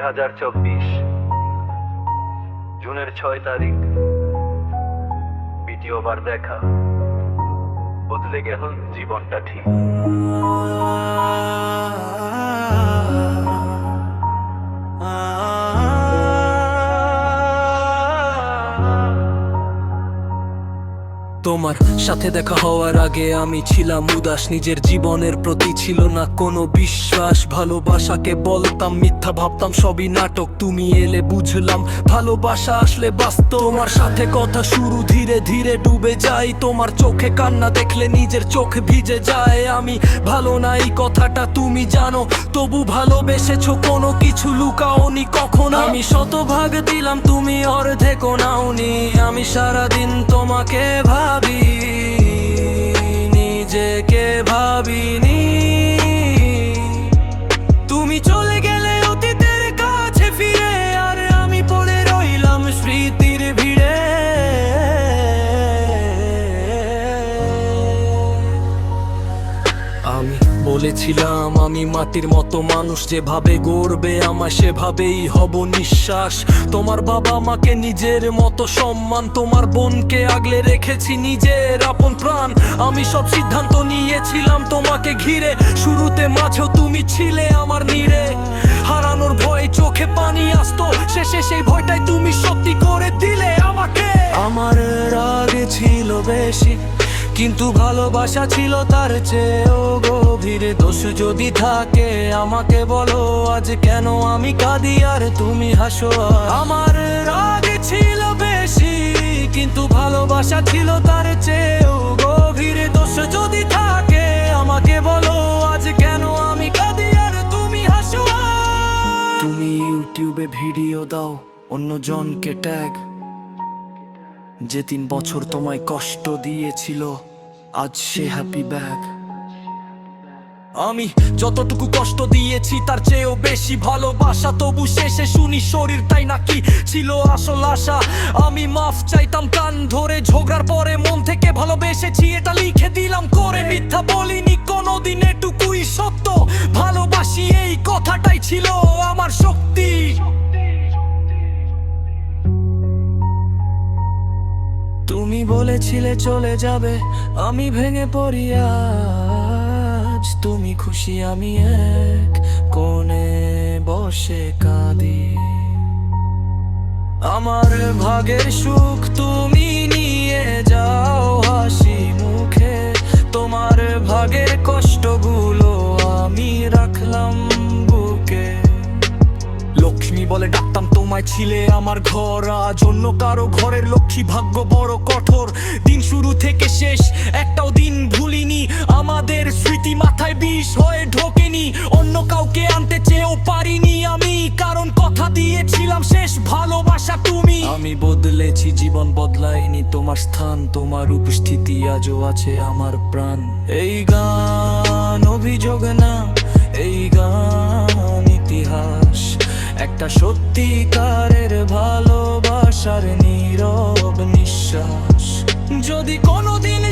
হাজার চব্বিশ। জুনের ছয় তারিখ দ্বিতীয়বার দেখা। বদলে গেল জীবনটা ঠিক। তোমার সাথে দেখা হওয়ার আগে আমি ছিলাম উদাস। নিজের জীবনের প্রতি ছিল না কোনো বিশ্বাস। ভালোবাসাকে বলতাম, মিথ্যা ভাবতাম, সবই নাটক। তুমি এলে বুঝলাম, ভালোবাসা আসলে বাস্তব। তোমার সাথে কথা শুরু ধীরে ধীরে ডুবে যাই। তোমার চোখে কান্না দেখলে নিজের চোখ ভিজে যায়। আমি ভালো না এই কথাটা তুমি জানো, তবু ভালোবেসেছো কোনো কিছু লুকাওনি কখন। আমি শতভাগ দিলাম, তুমি অর্ধেকও নাওনি। আমি সারাদিন তোমাকে ভাবি I'll be বলেছিলাম, আমি মাটির মতো মানুষ, যেভাবে গড়বে আমার সেভাবেই হব নিঃশ্বাস। তোমার বাবা মাকে নিজের মতো সম্মান, তোমার বোনকে আগলে রেখেছি নিজের আপন প্রাণ। আমি সব সিদ্ধান্ত নিয়েছিলাম তোমাকে ঘিরে, শুরুতে মাঝেও তুমি ছিলে আমার নিরে হারানোর ভয়ে চোখে পানি আসতো, শেষে সেই ভয়টাই তুমি সত্যি করে দিলে আমাকে। আমার রাগে ছিল বেশি, কিন্তু ভালোবাসা ছিল তার চেয়েও গভীরে দোষ যদি থাকে, আমাকে বলো আজ কেন আমি কাঁদি আর তুমি হাসো আমার রাগে ছিল বেশি, কিন্তু ভালোবাসা ছিল তার চেয়েও গভীরে দোষ যদি থাকে, আমাকে বলো আজ কেন আমি কাঁদি আর তুমি হাসো তুমি ইউটিউবে ভিডিও দাও অন্য জনকে ট্যাগ যে তিন বছর তোমায় কষ্ট দিয়েছিল, আজ সে হ্যাপি ব্যাগ আমি যতটুকু কষ্ট দিয়েছি, তার চেয়েও বেশি ভালোবাসা। তবু শেষে শুনি শরীর তাই নাকি ছিল আসল আশা। আমি মাফ চাইতাম কান ধরে, ঝগড়ার পরে মন থেকে ভালোবেসেছি, এটা লিখে দিলাম করে। মিথ্যা বলিনি, কোনোদিন এটুকুই সত্য। ভালোবাসি এই কথাটাই ছিল আমার শক্তি। তুমি বলেছিলে চলে যাবে, আমি ভেঙে পড়ি আজ তুমি খুশি, আমি এক কোণে বসে কাঁদি। আমার ভাগের সুখ তুমি নিয়ে যাও হাসি মুখে। তোমার ভাগের কষ্টগুলো আমি রাখলাম বুকে। লক্ষ্মী বলে ডাকতাম, তোমায় ছিলে আমার ঘর, আজ অন্য কারও ঘরের লক্ষ্মী ভাগ্য বড় কঠোর। দিন শুরু থেকে শেষ, একটাও বিষ হয়ে ঢোকেনি, অন্য কাউকে আনতে চেয়েও পারিনি আমি। কারণ কথা দিয়েছিলাম, শেষ ভালোবাসা তুমি। আমি বদলেছি, জীবন বদলাইনি তোমার স্থান, তোমার উপস্থিতি আজও আছে আমার প্রাণ। এই গান, অভিযোগ না, এই গান ইতিহাস। একটা সত্যিকারের ভালোবাসার নীরব নিঃশ্বাস। যদি কোনোদিন